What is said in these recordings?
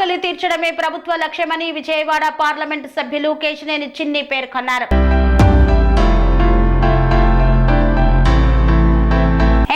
ఆకలి తీర్చడమే ప్రభుత్వ లక్ష్యమని విజయవాడ పార్లమెంటు సభ్యులు కేశినేని చిన్ని పేర్కొన్నారు.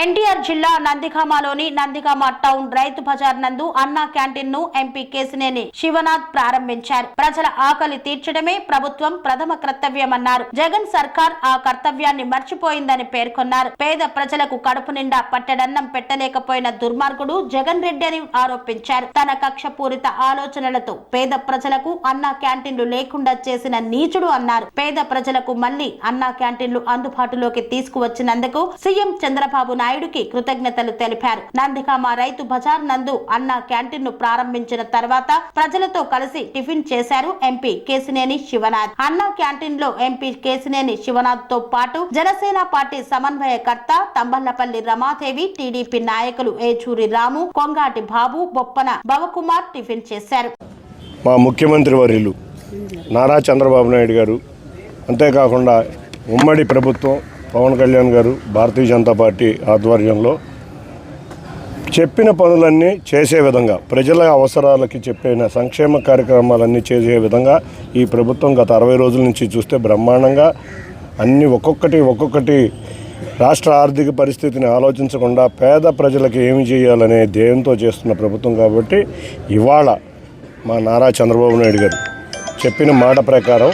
ఎన్టీఆర్ జిల్లా నందిగామలోని నందిగామ టౌన్ రైతు బజార్ నందు అన్నా క్యాంటీన్ను ఎంపీ కేసినేని శివనాథ్ ప్రారంభించారు. ప్రజల ఆకలి తీర్చడమే ప్రభుత్వం ప్రథమ కర్తవ్యమన్నారు. జగన్ సర్కార్ ఆ కర్తవ్యాన్ని మర్చిపోయిందని పేర్కొన్నారు. పేద ప్రజలకు కడుపు నిండా పట్టడన్నం పెట్టలేకపోయిన దుర్మార్గుడు జగన్ రెడ్డి అని ఆరోపించారు. తన కక్షపూరిత ఆలోచనలతో పేద ప్రజలకు అన్నా క్యాంటీన్లు లేకుండా చేసిన నీచుడు అన్నారు. పేద ప్రజలకు మళ్ళీ అన్నా క్యాంటీన్లు అందుబాటులోకి తీసుకువచ్చినందుకు సీఎం చంద్రబాబు నాయుడు నాయుడుకి కృతజ్ఞతలు తెలిపారు. నందిగామ రైతు బజార్ నందు అన్న క్యాంటీన్ను ప్రారంభించిన తర్వాత ప్రజలతో కలిసి టిఫిన్ చేశారు ఎంపీ కేసినేని శివనాథ్. అన్న క్యాంటీన్లో ఎంపీ కేసినేని శివనాథ్తో పాటు జనసేన పార్టీ సమన్వయకర్త తంబళ్ళపల్లి రమాదేవి టీడీపీ నాయకులు ఏచూరి రాము కొంగాటి బాబు బొప్పన భవకుమార్ టిఫిన్ చేశారు. మా ముఖ్యమంత్రి వర్యులు నారా చంద్రబాబు నాయుడు గారు అంతేకాకుండా ఉమ్మడి ప్రభుత్వం పవన్ కళ్యాణ్ గారు భారతీయ జనతా పార్టీ ఆధ్వర్యంలో చెప్పిన పనులన్నీ చేసే విధంగా ప్రజల అవసరాలకి చెప్పిన సంక్షేమ కార్యక్రమాలన్నీ చేసే విధంగా ఈ ప్రభుత్వం గత అరవై రోజుల నుంచి చూస్తే బ్రహ్మాండంగా అన్ని ఒక్కొక్కటి ఒక్కొక్కటి రాష్ట్ర ఆర్థిక పరిస్థితిని ఆలోచించకుండా పేద ప్రజలకు ఏమి చేయాలనే ధ్యేయంతో చేస్తున్న ప్రభుత్వం కాబట్టి ఇవాళ మా నారా చంద్రబాబు నాయుడు గారు చెప్పిన మాట ప్రకారం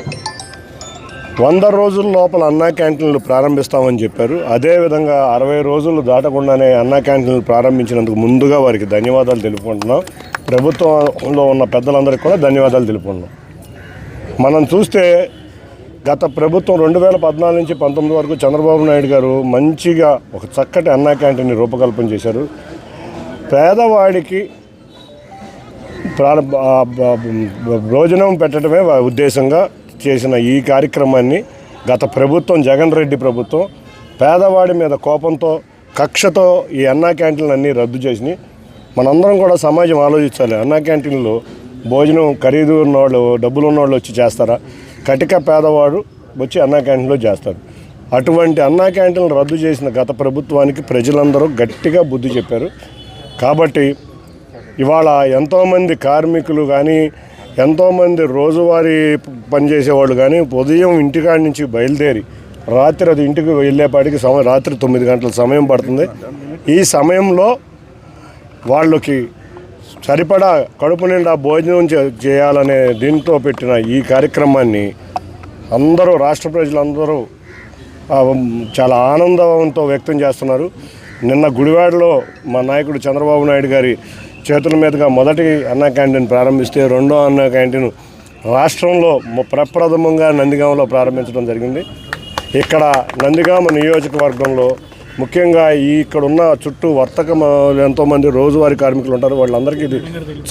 వంద రోజుల లోపల అన్నా క్యాంటీన్లు ప్రారంభిస్తామని చెప్పారు. అదేవిధంగా అరవై రోజులు దాటకుండానే అన్నా క్యాంటీన్లు ప్రారంభించినందుకు ముందుగా వారికి ధన్యవాదాలు తెలుపుకుంటున్నాం. ప్రభుత్వంలో ఉన్న పెద్దలందరికీ కూడా ధన్యవాదాలు తెలుపుకుంటున్నాం. మనం చూస్తే గత ప్రభుత్వం రెండు వేల పద్నాలుగు నుంచి పంతొమ్మిది వరకు చంద్రబాబు నాయుడు గారు మంచిగా ఒక చక్కటి అన్నా క్యాంటీన్ని రూపకల్పన చేశారు. పేదవాడికి ప్రారంభ భోజనం పెట్టడమే ఉద్దేశంగా చేసిన ఈ కార్యక్రమాన్ని గత ప్రభుత్వం జగన్ రెడ్డి ప్రభుత్వం పేదవాడి మీద కోపంతో కక్షతో ఈ అన్నా క్యాంటీన్లు అన్నీ రద్దు చేసినాయి. మనందరం కూడా సమాజం ఆలోచించాలి. అన్నా క్యాంటీన్లో భోజనం ఖరీదు ఉన్నవాళ్ళు డబ్బులు ఉన్నవాళ్ళు వచ్చి చేస్తారా? కటిక పేదవాడు వచ్చి అన్నా క్యాంటీన్లో చేస్తారు అటువంటి అన్నా క్యాంటీన్లు రద్దు చేసిన గత ప్రభుత్వానికి ప్రజలందరూ గట్టిగా బుద్ధి చెప్పారు. కాబట్టి ఇవాళ ఎంతోమంది కార్మికులు కానీ ఎంతోమంది రోజువారీ పనిచేసేవాళ్ళు కానీ ఉదయం ఇంటికాడి నుంచి బయలుదేరి రాత్రి అది ఇంటికి వెళ్ళేపాటికి సమయం రాత్రి తొమ్మిది గంటల సమయం పడుతుంది. ఈ సమయంలో వాళ్ళకి సరిపడా కడుపు నిండా భోజనం చేయాలనే దీంతో పెట్టిన ఈ కార్యక్రమాన్ని అందరూ రాష్ట్ర ప్రజలందరూ చాలా ఆనందంతో వ్యక్తం చేస్తున్నారు. నిన్న గుడివాడలో మా నాయకుడు చంద్రబాబు నాయుడు గారి చేతుల మీదుగా మొదటి అన్న క్యాంటీన్ ప్రారంభిస్తే రెండో అన్న క్యాంటీన్ రాష్ట్రంలో ప్రప్రథమంగా నందిగామలో ప్రారంభించడం జరిగింది. ఇక్కడ నందిగామ నియోజకవర్గంలో ముఖ్యంగా ఈ ఇక్కడ ఉన్న చుట్టూ వర్తక ఎంతోమంది రోజువారీ కార్మికులు ఉంటారు. వాళ్ళందరికీ ఇది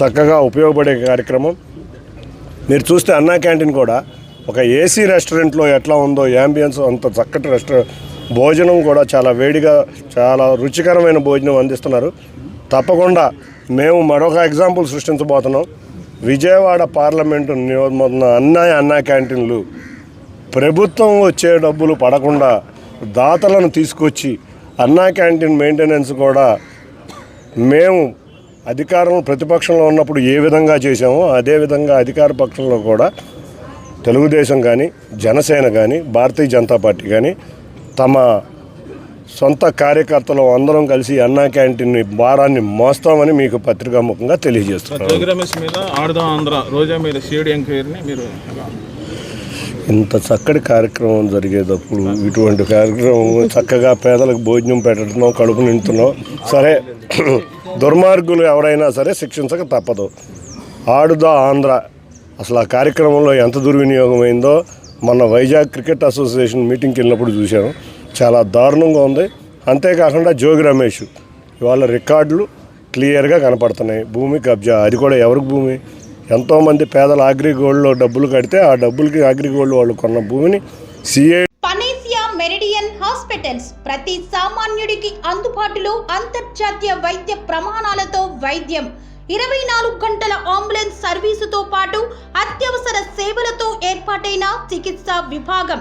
చక్కగా ఉపయోగపడే కార్యక్రమం. మీరు చూస్తే అన్నా క్యాంటీన్ కూడా ఒక ఏసీ రెస్టారెంట్లో ఎట్లా ఉందో యాంబియన్స్ అంత చక్కటి రెస్టారెంట్ భోజనం కూడా చాలా వేడిగా చాలా రుచికరమైన భోజనం అందిస్తున్నారు. తప్పకుండా మేము మరొక ఎగ్జాంపుల్ సృష్టించబోతున్నాం. విజయవాడ పార్లమెంటు నియోజకవర్గం అన్నా అన్నా క్యాంటీన్లు. ప్రభుత్వం వచ్చే డబ్బులు పడకుండా దాతలను తీసుకొచ్చి అన్నా క్యాంటీన్ మెయింటెనెన్స్ కూడా మేము అధికారం ప్రతిపక్షంలో ఉన్నప్పుడు ఏ విధంగా చేశామో అదే విధంగా అధికార పక్షంలో కూడా తెలుగుదేశం కానీ జనసేన కానీ భారతీయ జనతా పార్టీ కానీ తమ సొంత కార్యకర్తలు అందరం కలిసి అన్నా క్యాంటీన్ భారాన్ని మోస్తామని మీకు పత్రికాముఖంగా ఎలా? ఇంత చక్కటి కార్యక్రమం జరిగేటప్పుడు ఇటువంటి కార్యక్రమం చక్కగా పేదలకు భోజనం పెట్టడం కడుపు నిండుతున్నాం. సరే దుర్మార్గులు ఎవరైనా సరే శిక్షించక తప్పదు. ఆడుదా ఆంధ్ర అసలు ఆ కార్యక్రమంలో ఎంత దుర్వినియోగం అయిందో మన వైజాగ్ క్రికెట్ అసోసియేషన్ మీటింగ్కి వెళ్ళినప్పుడు చూశాను. చాలా దారుణంగా ఉంది. అంతేకాకుండా జోగి రమేష్ ఇవాళ రికార్డులు క్లియర్గా కనపడుతున్నాయి. భూమి కబ్జా అది కూడా ఎవరికి భూమి? ఎంతోమంది పేదల అగ్రిగోల్డ్లో డబ్బులు కడితే ఆ డబ్బులకి అగ్రిగోల్డ్ వాళ్ళు కొన్న భూమిని సిఐ పనేసియా మెరిడియన్ హాస్పిటల్స్ ప్రతి సామాన్యుడికి అందుబాటులో అంతర్జాతీయ వైద్య ప్రమాణాలతో వైద్యం. ఇరవై నాలుగు గంటల అంబులెన్స్ సర్వీసుతో పాటు అత్యవసర సేవలతో ఏర్పాటైన చికిత్సా విభాగం.